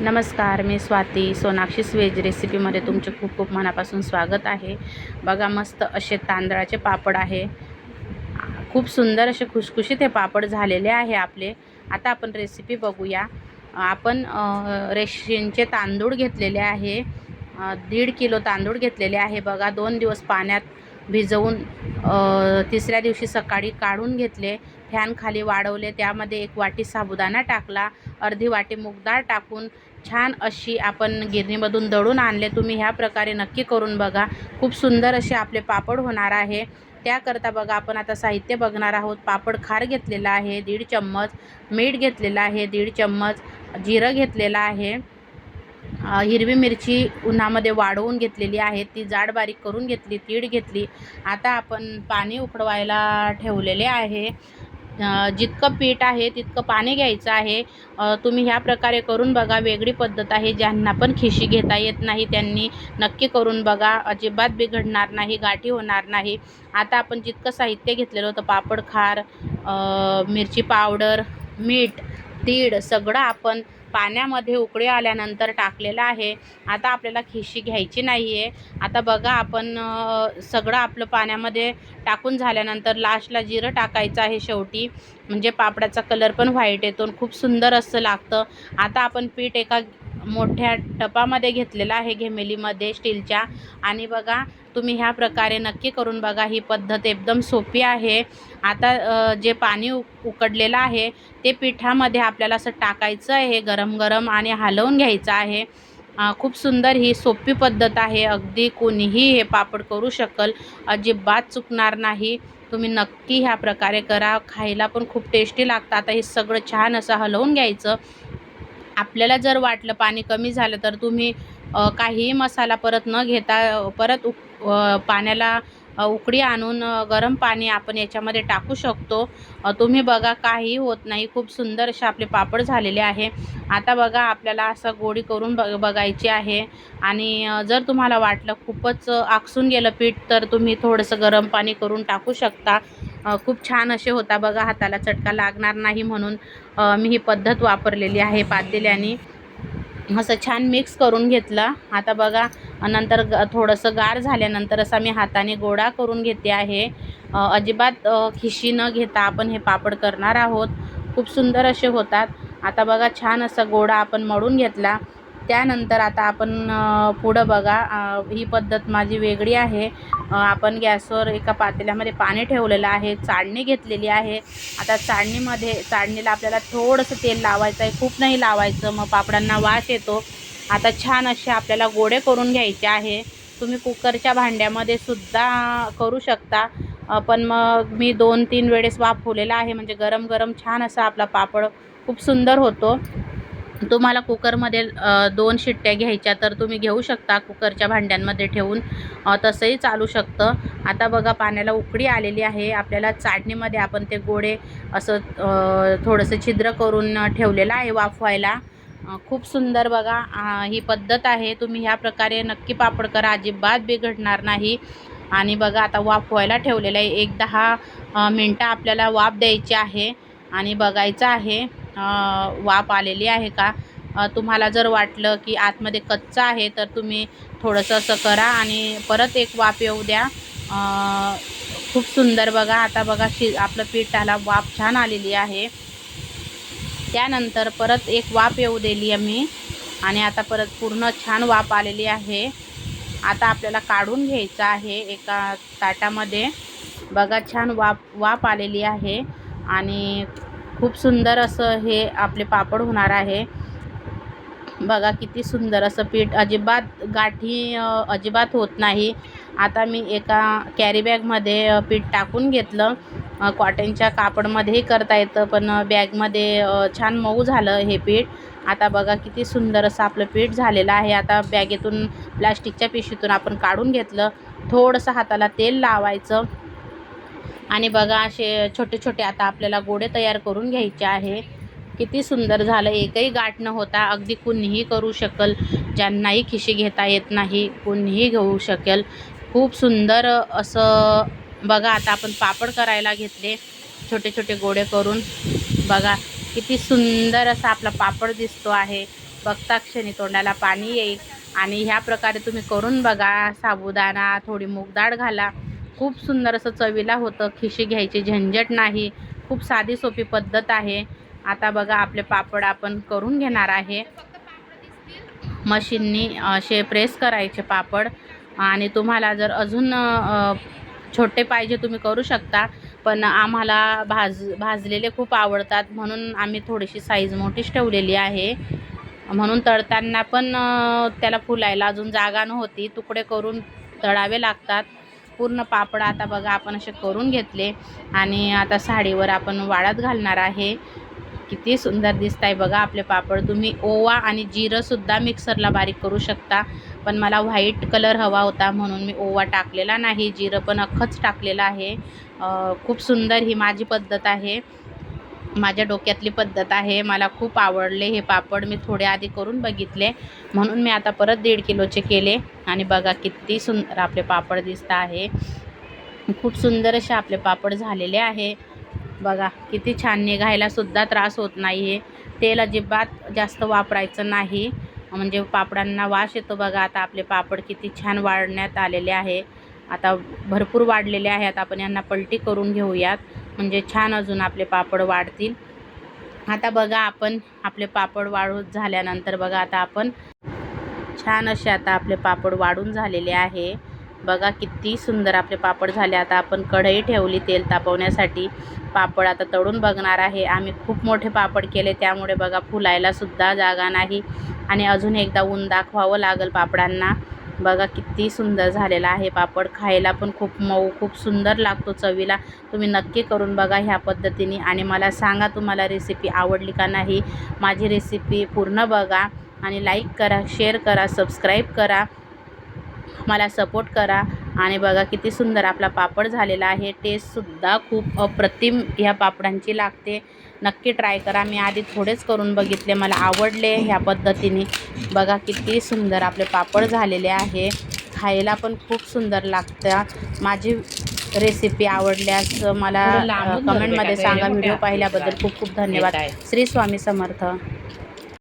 नमस्कार मी स्वाती. सोनाक्षी स्वेज रेसिपीमध्ये तुमचे खूप खूप मनापासून स्वागत आहे. बघा मस्त असे तांदळाचे पापड आहे. खूप सुंदर असे खुशखुशीत हे पापड झालेले आहे आपले. आता आपण रेसिपी बघूया. आपण रेशींचे तांदूळ घेतलेले आहे. दीड किलो तांदूळ घेतलेले आहे. बघा दोन दिवस पाण्यात भिजवून तिसऱ्या दिवशी सकाळी काढून घेतले. फॅन खाली वाढवले. त्यामध्ये एक वाटी साबुदाणा टाकला. अर्धी वाटी मूग टाकून छान अशी आपण गिरणीमधून दळून आणले. तुम्ही ह्या प्रकारे नक्की करून बघा. खूप सुंदर असे आपले पापड होणार आहे. त्याकरता बघा आपण आता साहित्य बघणार आहोत. पापड खार घेतलेला आहे दीड चम्मच. मीठ घेतलेलं आहे दीड चम्मच. जिरं घेतलेलं आहे. हिरवी मिरची उन्हामध्ये वाढवून घेतलेली आहे. ती जाड बारीक करून घेतली तीड घेतली. आता आपण पाणी उकडवायला ठेवलेले आहे. जितकं पीठ आहे तितकं पाणी घ्यायचं आहे. तुम्ही ह्या प्रकारे करून बघा वेगळी पद्धत आहे. ज्यांना पण खिशी घेता येत नाही त्यांनी नक्की करून बघा. अजिबात बिघडणार नाही गाठी होणार नाही. आता आपण जितकं साहित्य घेतलेलं होतं पापड खार मिरची पावडर मीठ तीळ सगळं आपण पाण्यामध्ये उकळी आल्यानंतर टाकलेलं आहे. आता आपल्याला खिशी घ्यायची नाही आहे आता बघा आपण सगळं आपलं पाण्यामध्ये टाकून झाल्यानंतर लास्टला जिरं टाकायचं आहे शेवटी. म्हणजे पापडाचा कलर पण व्हाईट येतो आणि खूप सुंदर असं लागतं. आता आपण पीठ एका मोठ्या टपामध्ये घेतलेलं आहे घेमेलीमध्ये स्टीलच्या. आणि बघा तुम्ही ह्या प्रकारे नक्की करून बघा ही पद्धत एकदम सोपी आहे. आता जे पाणी उ उकडलेलं आहे ते पिठामध्ये आपल्याला असं टाकायचं आहे गरम गरम आणि हलवून घ्यायचं आहे. खूप सुंदर ही सोपी पद्धत आहे. अगदी कोणीही हे पापड करू शकल. अजिबात चुकणार नाही. तुम्ही नक्की ह्या प्रकारे करा. खायला पण खूप टेस्टी लागतं. आता हे सगळं छान असं हलवून घ्यायचं. आपल्याला जर वाटलं पाणी कमी झालं तर तुम्ही काहीही मसाला परत न घेता परत उक पाण्याला उकडी उकळी आणून गरम पाणी आपण याच्यामध्ये टाकू शकतो. तुम्ही बघा काहीही होत नाही. खूप सुंदर असे आपले पापड झालेले आहे. आता बघा आपल्याला असं गोडी करून बघ बघायची आहे. आणि जर तुम्हाला वाटलं खूपच आकसून गेलं पीठ तर तुम्ही थोडंसं गरम पाणी करून टाकू शकता. खूप छान असे होता बघा हाताला चटका लागणार नाही म्हणून मी ही पद्धत वापरलेली आहे पातेल्याने. असं छान मिक्स करून घेतलं. आता बघा नंतर ग थोडंसं गार झाल्यानंतर असा मी हाताने गोळा करून घेते आहे. अजिबात खिशी न घेता आपण हे पापड करणार आहोत. खूप सुंदर असे होतात. आता बघा छान असा गोळा आपण मळून घेतला. त्यानंतर आता आपण पुढं बघा. ही पद्धत माझी वेगळी आहे. आपण गॅसवर एका पातेल्यामध्ये पाणी ठेवलेलं आहे. चाळणी घेतलेली आहे. आता चाळणीमध्ये चाळणीला आपल्याला थोडंसं तेल लावायचं आहे. खूप नाही लावायचं. मग पापडांना वास येतो. आता छान असे आपल्याला गोडे करून घ्यायचे आहे. तुम्ही कुकरच्या भांड्यामध्ये सुद्धा करू शकता. पण मग मी दोन तीन वेळेस वाफवलेला आहे. म्हणजे गरम गरम छान असा आपला पापड खूप सुंदर होतो. तुम्हाला कुकरमध्ये दोन शिट्ट्या घ्यायच्या तर तुम्ही घेऊ शकता कुकरच्या भांड्यांमध्ये ठेवून. तसंही चालू शकतं. आता बघा पाण्याला उकडी आलेली आहे. आपल्याला चाटणीमध्ये आपण ते गोडे असं थोडंसं छिद्र करून ठेवलेलं आहे वाफवायला. खूप सुंदर बघा ही पद्धत आहे. तुम्ही ह्या प्रकारे नक्की पापड करा. अजिबात बिघडणार नाही. आणि बघा आता वाफवायला ठेवलेलं आहे. एक दहा मिनटं आपल्याला वाफ द्यायची आहे. आणि बघायचं आहे. वाफ आलेली आहे का? तुम्हाला जर वाटलं की आतमध्ये कच्चा आहे तर तुम्ही थोडंसं असं करा आणि परत एक वाफ येऊ द्या. खूप सुंदर बघा. आता बघा शि आपलं पिठाला वाफ छान आलेली आहे. त्यानंतर परत एक वाफ येऊ दिली आम्ही आणि आता परत पूर्ण छान वाफ आलेली आहे. आता आपल्याला काढून घ्यायचं आहे एका ताटामध्ये. बघा छान वाफ वाफ आलेली आहे आणि खूप सुंदर असं हे आपले पापड होणार आहे. बघा किती सुंदर असं पीठ. अजिबात गाठी अजिबात होत नाही. आता मी एका कॅरी बॅगमध्ये पीठ टाकून घेतलं. कॉटनच्या कापडमध्येही करता येतं पण बॅगमध्ये छान मऊ झालं हे पीठ. आता बघा किती सुंदर असं आपलं पीठ झालेलं आहे. आता बॅगेतून प्लास्टिकच्या पिशवीतून आपण काढून घेतलं. थोडंसं हाताला तेल लावायचं. आणि बघा असे छोटे छोटे आता आपल्याला गोडे तयार करून घ्यायचे आहे. किती सुंदर झालं. एकही गाठ न होता अगदी कुणीही करू शकल. ज्यांनाही खिशी घेता येत नाही कुणीही घेऊ शकेल. खूप सुंदर असं बघा आता आपण पापड करायला घेतले. छोटे छोटे गोडे करून. बघा किती सुंदर असा आपला पापड दिसतो आहे. बघता क्षणी तोंडाला पाणी येईल. आणि ह्या प्रकारे तुम्ही करून बघा साबुदाणा थोडी मूगडाळ घाला. खूप सुंदर असं चवीला होतं. खिशी घ्यायची झंझट नाही. खूप साधी सोपी पद्धत आहे. आता बघा आपले पापड आपण करून घेणार आहे. मशीननी असे प्रेस करायचे पापड. आणि तुम्हाला जर अजून छोटे पाहिजे तुम्ही करू शकता. पण आम्हाला भाज भाजलेले खूप आवडतात. म्हणून आम्ही थोडीशी साईज मोठीच ठेवलेली आहे. म्हणून तळताना पण त्याला फुलायला अजून जागा नव्हती. तुकडे करून तळावे लागतात. पूर्ण पापड आता बघा आपण असे करून घेतले. आणि आता साडीवर आपण वाळत घालणार आहे. किती सुंदर दिसत आहे बघा आपले पापड. तुम्ही ओवा आणि जिरंसुद्धा मिक्सरला बारीक करू शकता. पण मला व्हाईट कलर हवा होता म्हणून मी ओवा टाकलेला नाही. जिरं पण अख्खंच टाकलेलं आहे. खूप सुंदर ही माझी पद्धत आहे. माझ्या डोक्यातली पद्धत आहे मला खूप आवडले हे पापड मी थोडे आधी करून बघितले. म्हणून मी आता परत दीड किलोचे केले आणि बघा किती सुंदर आपले पापड दिसत आहे. खूप सुंदर असे आपले पापड झालेले आहे. बघा किती छान निघायला सुद्धा त्रास होत नाही आहे तेल अजिबात जास्त वापरायचं नाही. म्हणजे पापडांना वास येतो बघा आता आपले पापड किती छान वाढण्यात आलेले आहे. आता भरपूर वाढलेले आहेत आपण यांना पलटी करून घेऊयात. म्हणजे छान अजून आपले पापड वाढतील. आता बघा आपण आपले पापड वाढून झाल्यानंतर बघा आता आपण छान असे आता आपले पापड वाढून झालेले आहे. बघा किती सुंदर आपले पापड झाले. आता आपण कढई ठेवली तेल तापवण्यासाठी. पापड आता तळून बघणार आहे. आम्ही खूप मोठे पापड केले. त्यामुळे बघा फुलायलासुद्धा जागा नाही. आणि अजून एकदा ऊन दाखवावं लागेल पापडांना. बघा किती सुंदर झालेला आहे. पापड खायला पण खूप मऊ खूप सुंदर लागतो चवीला. तुम्ही नक्की करून बघा ह्या पद्धतीने. आणि मला सांगा तुम्हाला रेसिपी आवडली का नाही. माझी रेसिपी पूर्ण बघा. आणि लाईक करा शेअर करा सबस्क्राईब करा. मला सपोर्ट करा. आणि बघा किती सुंदर आपला पापड झालेला आहे. टेस्टसुद्धा खूप अप्रतिम ह्या पापडांची लागते. नक्की ट्राय करा. मी आधी थोडेच करून बघितले. मला आवडले ह्या पद्धतीने. बघा किती सुंदर आपले पापड झालेले आहे. खायला पण खूप सुंदर लागतं माझी रेसिपी आवडल्यास मला कमेंटमध्ये सांगा. व्हिडिओ पाहिल्याबद्दल खूप खूप धन्यवाद. श्री स्वामी समर्थ.